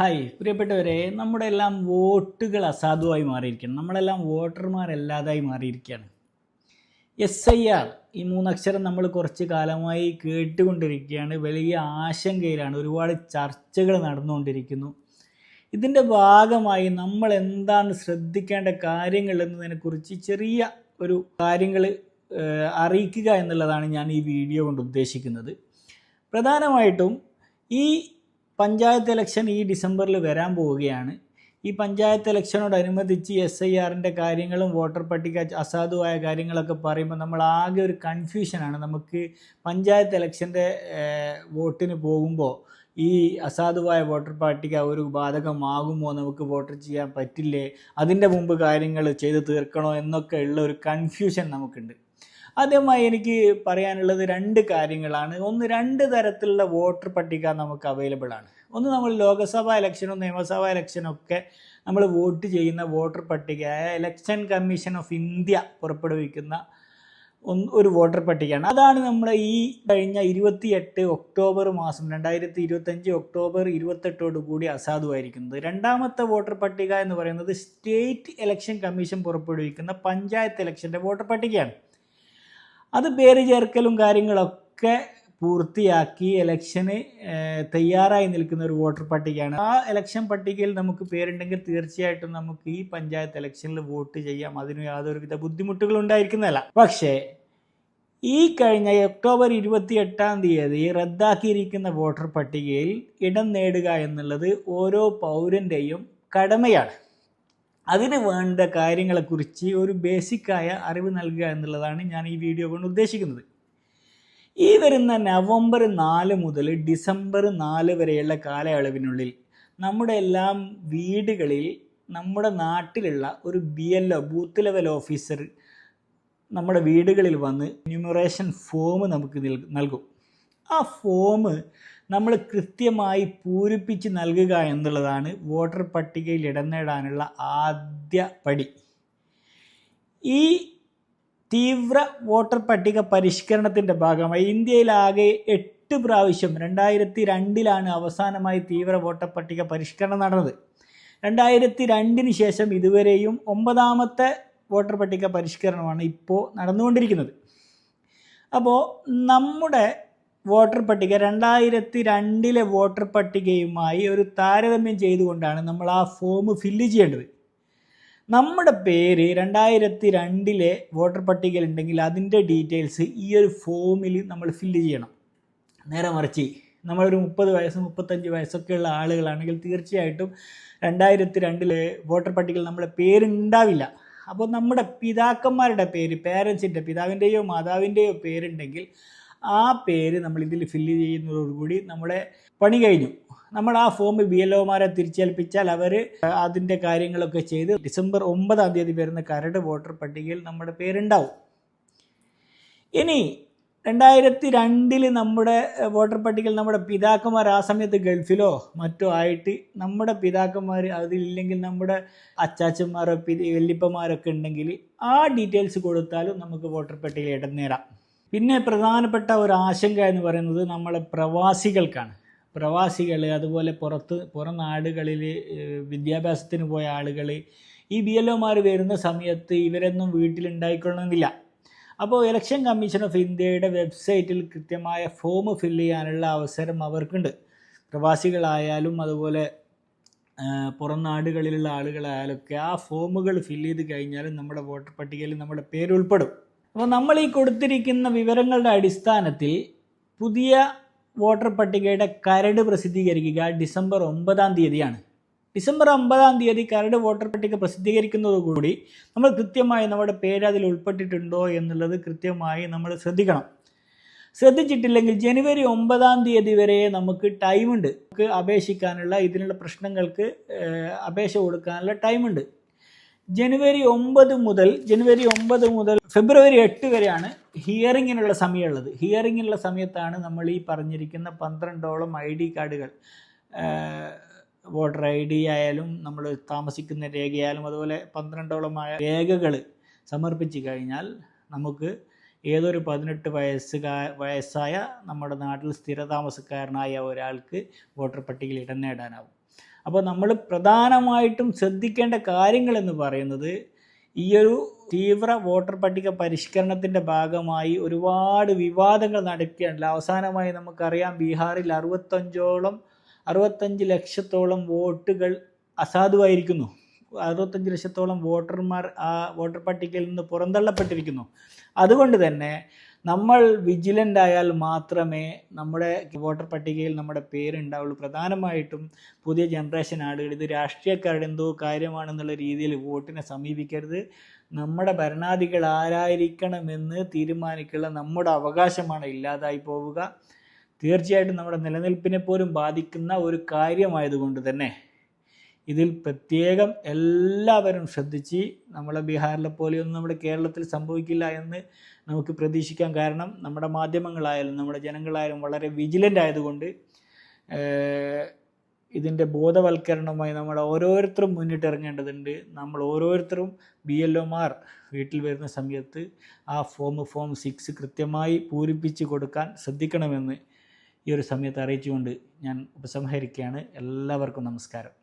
Hi പ്രിയപ്പെട്ടവരെ നമ്മുടെ എല്ലാം വോട്ടുകൾ അസാധുവായി മാറിയിരിക്കുകയാണ്. നമ്മളെല്ലാം വോട്ടർമാരല്ലാതായി മാറിയിരിക്കുകയാണ്. എസ് ഐ ആർ ഈ മൂന്നക്ഷരം നമ്മൾ കുറച്ച് കാലമായി കേട്ടുകൊണ്ടിരിക്കുകയാണ്. വലിയ ആശങ്കയിലാണ് ഒരുപാട് ചർച്ചകൾ നടന്നുകൊണ്ടിരിക്കുന്നു. ഇതിന്റെ ഭാഗമായി നമ്മൾ എന്താണ് ശ്രദ്ധിക്കേണ്ട കാര്യങ്ങൾ എന്നതിനെക്കുറിച്ച് ചെറിയ ഒരു കാര്യങ്ങൾ അറിയിക്കുക എന്നുള്ളതാണ് ഞാൻ ഈ വീഡിയോ കൊണ്ട് ഉദ്ദേശിക്കുന്നത്. പ്രധാനമായിട്ടും ഈ പഞ്ചായത്ത് ഇലക്ഷൻ ഈ ഡിസംബറിൽ വരാൻ പോവുകയാണ്. ഈ പഞ്ചായത്ത് ഇലക്ഷനോടനുബന്ധിച്ച് എസ് ഐ ആറിന്റെ കാര്യങ്ങളും വോട്ടർ പട്ടിക അസാധുവായ കാര്യങ്ങളൊക്കെ പറയുമ്പോൾ നമ്മൾ ആകെ ഒരു കൺഫ്യൂഷനാണ് നമുക്ക് പഞ്ചായത്ത് ഇലക്ഷന്റെ വോട്ടിന് പോകുമ്പോൾ ഈ അസാധുവായ വോട്ടർ പട്ടിക ഒരു ബാധകമാകുമോ? നമുക്ക് വോട്ടർ ചെയ്യാൻ പറ്റില്ലേ? അതിന്റെ മുമ്പ് കാര്യങ്ങൾ ചെയ്ത് തീർക്കണോ? എന്നൊക്കെ ഉള്ള ഒരു കൺഫ്യൂഷൻ നമുക്കുണ്ട്. ആദ്യമായി എനിക്ക് പറയാനുള്ളത് രണ്ട് കാര്യങ്ങളാണ്. ഒന്ന് രണ്ട് തരത്തിലുള്ള വോട്ടർ പട്ടിക നമുക്ക് അവൈലബിൾ ആണ്. ഒന്ന് നമ്മൾ ലോക്സഭാ ഇലക്ഷനും നിയമസഭാ ഇലക്ഷനും ഒക്കെ നമ്മൾ വോട്ട് ചെയ്യുന്ന വോട്ടർ പട്ടികയായ ഇലക്ഷൻ കമ്മീഷൻ ഓഫ് ഇന്ത്യ പുറപ്പെടുവിക്കുന്ന ഒരു വോട്ടർ പട്ടികയാണ്. അതാണ് നമ്മൾ ഈ കഴിഞ്ഞ ഇരുപത്തിയെട്ട് ഒക്ടോബർ മാസം രണ്ടായിരത്തി ഇരുപത്തഞ്ച് ഒക്ടോബർ ഇരുപത്തെട്ടോട് കൂടി അസാധുവായിരിക്കുന്നത് രണ്ടാമത്തെ വോട്ടർ പട്ടിക എന്ന് പറയുന്നത് സ്റ്റേറ്റ് ഇലക്ഷൻ കമ്മീഷൻ പുറപ്പെടുവിക്കുന്ന പഞ്ചായത്ത് ഇലക്ഷന്റെ വോട്ടർ പട്ടികയാണ്. അത് പേര് ചേർക്കലും കാര്യങ്ങളൊക്കെ പൂർത്തിയാക്കി ഇലക്ഷന് തയ്യാറായി നിൽക്കുന്ന ഒരു വോട്ടർ പട്ടികയാണ്. ആ ഇലക്ഷൻ പട്ടികയിൽ നമുക്ക് പേരുണ്ടെങ്കിൽ തീർച്ചയായിട്ടും നമുക്ക് ഈ പഞ്ചായത്ത് ഇലക്ഷനിൽ വോട്ട് ചെയ്യാം. അതിന് യാതൊരുവിധ ബുദ്ധിമുട്ടുകളും ഉണ്ടായിരിക്കുന്നതല്ല. പക്ഷേ ഈ കഴിഞ്ഞ ഒക്ടോബർ ഇരുപത്തി എട്ടാം തീയതി റദ്ദാക്കിയിരിക്കുന്ന വോട്ടർ പട്ടികയിൽ ഇടം നേടുക എന്നുള്ളത് ഓരോ പൗരന്റെയും കടമയാണ്. അതിന് വേണ്ട കാര്യങ്ങളെക്കുറിച്ച് ഒരു ബേസിക്കായ അറിവ് നൽകുക എന്നുള്ളതാണ് ഞാൻ ഈ വീഡിയോ കൊണ്ട് ഉദ്ദേശിക്കുന്നത്. ഈ വരുന്ന നവംബർ നാല് മുതൽ ഡിസംബർ നാല് വരെയുള്ള കാലയളവിനുള്ളിൽ നമ്മുടെ എല്ലാം വീടുകളിൽ നമ്മുടെ നാട്ടിലുള്ള ഒരു B L O booth level officer നമ്മുടെ വീടുകളിൽ വന്ന് ന്യൂമറേഷൻ ഫോം നമുക്ക് നൽകും. ആ ഫോം നമ്മൾ കൃത്യമായി പൂരിപ്പിച്ച് നൽകുക എന്നുള്ളതാണ് വോട്ടർ പട്ടികയിൽ ഇടം നേടാനുള്ള ആദ്യ പടി. ഈ തീവ്ര വോട്ടർ പട്ടിക പരിഷ്കരണത്തിന്റെ ഭാഗമായി ഇന്ത്യയിലാകെ എട്ട് പ്രാവശ്യം രണ്ടായിരത്തി രണ്ടിലാണ് അവസാനമായി തീവ്ര വോട്ടർ പട്ടിക പരിഷ്കരണം നടന്നത്. രണ്ടായിരത്തി രണ്ടിന് ശേഷം ഇതുവരെയും ഒമ്പതാമത്തെ വോട്ടർ പട്ടിക പരിഷ്കരണമാണ് ഇപ്പോൾ നടന്നുകൊണ്ടിരിക്കുന്നത്. അപ്പോൾ നമ്മുടെ വോട്ടർ പട്ടിക രണ്ടായിരത്തി രണ്ടിലെ വോട്ടർ പട്ടികയുമായി ഒരു താരതമ്യം ചെയ്തുകൊണ്ടാണ് നമ്മൾ ആ ഫോം ഫില്ല് ചെയ്യേണ്ടത്. നമ്മുടെ പേര് രണ്ടായിരത്തി രണ്ടിലെ വോട്ടർ പട്ടികയിൽ ഉണ്ടെങ്കിൽ അതിന്റെ ഡീറ്റെയിൽസ് ഈ ഒരു ഫോമിൽ നമ്മൾ ഫില്ല് ചെയ്യണം. നേരെ മറിച്ച് നമ്മളൊരു മുപ്പത് വയസ്സ് മുപ്പത്തഞ്ച് വയസ്സൊക്കെയുള്ള ആളുകളാണെങ്കിൽ തീർച്ചയായിട്ടും രണ്ടായിരത്തി രണ്ടിലെ വോട്ടർ പട്ടികയിൽ നമ്മുടെ പേരുണ്ടാവില്ല അപ്പോൾ നമ്മുടെ പിതാക്കന്മാരുടെ പേര് പേരൻസിന്റെ പിതാവിന്റെയോ മാതാവിന്റെയോ പേരുണ്ടെങ്കിൽ ആ പേര് നമ്മൾ ഇതിൽ ഫില്ല് ചെയ്യുന്നതോടുകൂടി നമ്മുടെ പണി കഴിഞ്ഞു. നമ്മൾ ആ ഫോം ബി എൽ ഒമാരെ തിരിച്ചേൽപ്പിച്ചാൽ അവർ അതിന്റെ കാര്യങ്ങളൊക്കെ ചെയ്ത് ഡിസംബർ ഒമ്പതാം തീയതി വരുന്ന കരട് വോട്ടർ പട്ടികയിൽ നമ്മുടെ പേരുണ്ടാവും. ഇനി രണ്ടായിരത്തി രണ്ടിൽ നമ്മുടെ വോട്ടർ പട്ടികയിൽ നമ്മുടെ പിതാക്കന്മാർ ആ സമയത്ത് ഗൾഫിലോ മറ്റോ ആയിട്ട് നമ്മുടെ പിതാക്കന്മാർ അതിലില്ലെങ്കിൽ നമ്മുടെ അച്ചാച്ചന്മാരോ വല്യപ്പന്മാരൊക്കെ ഉണ്ടെങ്കിൽ ആ ഡീറ്റെയിൽസ് കൊടുത്താലും നമുക്ക് വോട്ടർ പട്ടികയിൽ ഇടം നേടാം. പിന്നെ പ്രധാനപ്പെട്ട ഒരു ആശങ്ക എന്ന് പറയുന്നത് നമ്മളെ പ്രവാസികൾക്കാണ്. പ്രവാസികൾ അതുപോലെ പുറത്ത് പുറം നാടുകളിൽ വിദ്യാഭ്യാസത്തിന് പോയ ആളുകൾ ഈ ബി എൽ ഒമാർ വരുന്ന സമയത്ത് ഇവരൊന്നും വീട്ടിലുണ്ടായിക്കൊള്ളണമെന്നില്ല അപ്പോൾ ഇലക്ഷൻ കമ്മീഷൻ ഓഫ് ഇന്ത്യയുടെ വെബ്സൈറ്റിൽ കൃത്യമായ ഫോം ഫില്ല് ചെയ്യാനുള്ള അവസരം അവർക്കുണ്ട്. പ്രവാസികളായാലും അതുപോലെ പുറം നാടുകളിലുള്ള ആളുകളായാലൊക്കെ ആ ഫോമുകൾ ഫില്ല് ചെയ്ത് കഴിഞ്ഞാൽ നമ്മുടെ വോട്ടർ പട്ടികയിൽ നമ്മുടെ പേര് ഉൾപ്പെടും അപ്പോൾ നമ്മൾ ഈ കൊടുത്തിരിക്കുന്ന വിവരങ്ങളുടെ അടിസ്ഥാനത്തിൽ പുതിയ വോട്ടർ പട്ടികയുടെ കരട് പ്രസിദ്ധീകരിക്കുക ഡിസംബർ ഒമ്പതാം തീയതിയാണ്. ഡിസംബർ ഒമ്പതാം തീയതി കരട് വോട്ടർ പട്ടിക പ്രസിദ്ധീകരിക്കുന്നതോടുകൂടി നമ്മൾ കൃത്യമായി നമ്മുടെ പേര് അതിൽ ഉൾപ്പെട്ടിട്ടുണ്ടോ എന്നുള്ളത് കൃത്യമായി നമ്മൾ ശ്രദ്ധിക്കണം. ശ്രദ്ധിച്ചിട്ടില്ലെങ്കിൽ ജനുവരി ഒമ്പതാം തീയതി വരെ നമുക്ക് ടൈമുണ്ട്. നമുക്ക് അപേക്ഷിക്കാനുള്ള ഇതിനുള്ള പ്രശ്നങ്ങൾക്ക് അപേക്ഷ കൊടുക്കാനുള്ള ടൈമുണ്ട്. ജനുവരി ഒമ്പത് മുതൽ ജനുവരി ഒമ്പത് മുതൽ ഫെബ്രുവരി എട്ട് വരെയാണ് ഹിയറിങ്ങിനുള്ള സമയമുള്ളത്. ഹിയറിങ്ങിനുള്ള സമയത്താണ് നമ്മൾ ഈ പറഞ്ഞിരിക്കുന്ന പന്ത്രണ്ടോളം ഐ ഡി കാർഡുകൾ. വോട്ടർ ഐ ഡി ആയാലും നമ്മൾ താമസിക്കുന്ന രേഖയായാലും അതുപോലെ പന്ത്രണ്ടോളം രേഖകൾ സമർപ്പിച്ച് കഴിഞ്ഞാൽ നമുക്ക് ഏതൊരു പതിനെട്ട് വയസ്സുകാ വയസ്സായ നമ്മുടെ നാട്ടിൽ സ്ഥിരതാമസക്കാരനായ ഒരാൾക്ക് വോട്ടർ പട്ടികയിൽ ഇടം നേടാനാവും. അപ്പോൾ നമ്മൾ പ്രധാനമായിട്ടും ശ്രദ്ധിക്കേണ്ട കാര്യങ്ങൾ എന്ന് പറയുന്നത് ഈ ഒരു തീവ്ര വോട്ടർ പട്ടിക പരിഷ്കരണത്തിന്റെ ഭാഗമായി ഒരുപാട് വിവാദങ്ങൾ നടക്കുകയാണല്ലോ. അവസാനമായി നമുക്കറിയാം ബീഹാറിൽ അറുപത്തഞ്ചോളം അറുപത്തഞ്ച് ലക്ഷത്തോളം വോട്ടുകൾ അസാധുവായിരിക്കുന്നു. അറുപത്തഞ്ച് ലക്ഷത്തോളം വോട്ടർമാർ ആ വോട്ടർ പട്ടികയിൽ നിന്ന് പുറന്തള്ളപ്പെട്ടിരിക്കുന്നു. അതുകൊണ്ട് തന്നെ നമ്മൾ വിജിലന്റ് ആയാൽ മാത്രമേ നമ്മുടെ വോട്ടർ പട്ടികയിൽ നമ്മുടെ പേരുണ്ടാവുള്ളൂ പ്രധാനമായിട്ടും പുതിയ ജനറേഷൻ ആളുകൾ ഇത് രാഷ്ട്രീയക്കാരുടെ എന്തോ കാര്യമാണെന്നുള്ള രീതിയിൽ വോട്ടിനെ സമീപിക്കരുത്. നമ്മുടെ ഭരണാധികൾ ആരായിരിക്കണമെന്ന് തീരുമാനിക്കുന്ന നമ്മുടെ അവകാശമാണ് ഇല്ലാതായി പോവുക. തീർച്ചയായിട്ടും നമ്മുടെ നിലനിൽപ്പിനെ പോലും ബാധിക്കുന്ന ഒരു കാര്യമായതുകൊണ്ട് തന്നെ. ഇതിൽ പ്രത്യേകം എല്ലാവരും ശ്രദ്ധിച്ച് നമ്മളെ ബീഹാറിലെ പോലെയൊന്നും നമ്മുടെ കേരളത്തിൽ സംഭവിക്കില്ല എന്ന് നമുക്ക് പ്രതീക്ഷിക്കാം. കാരണം നമ്മുടെ മാധ്യമങ്ങളായാലും നമ്മുടെ ജനങ്ങളായാലും വളരെ വിജിലന്റ് ആയതുകൊണ്ട് ഇതിന്റെ ബോധവൽക്കരണവുമായി നമ്മൾ ഓരോരുത്തരും മുന്നിട്ടിറങ്ങേണ്ടതുണ്ട്. നമ്മൾ ഓരോരുത്തരും ബി എൽ ഒമാർ വീട്ടിൽ വരുന്ന സമയത്ത് ആ ഫോം ഫോം സിക്സ് കൃത്യമായി പൂരിപ്പിച്ച് കൊടുക്കാൻ ശ്രദ്ധിക്കണമെന്ന് ഈ ഒരു സമയത്ത് അറിയിച്ചുകൊണ്ട് ഞാൻ ഉപസംഹരിക്കുകയാണ്. എല്ലാവർക്കും നമസ്കാരം.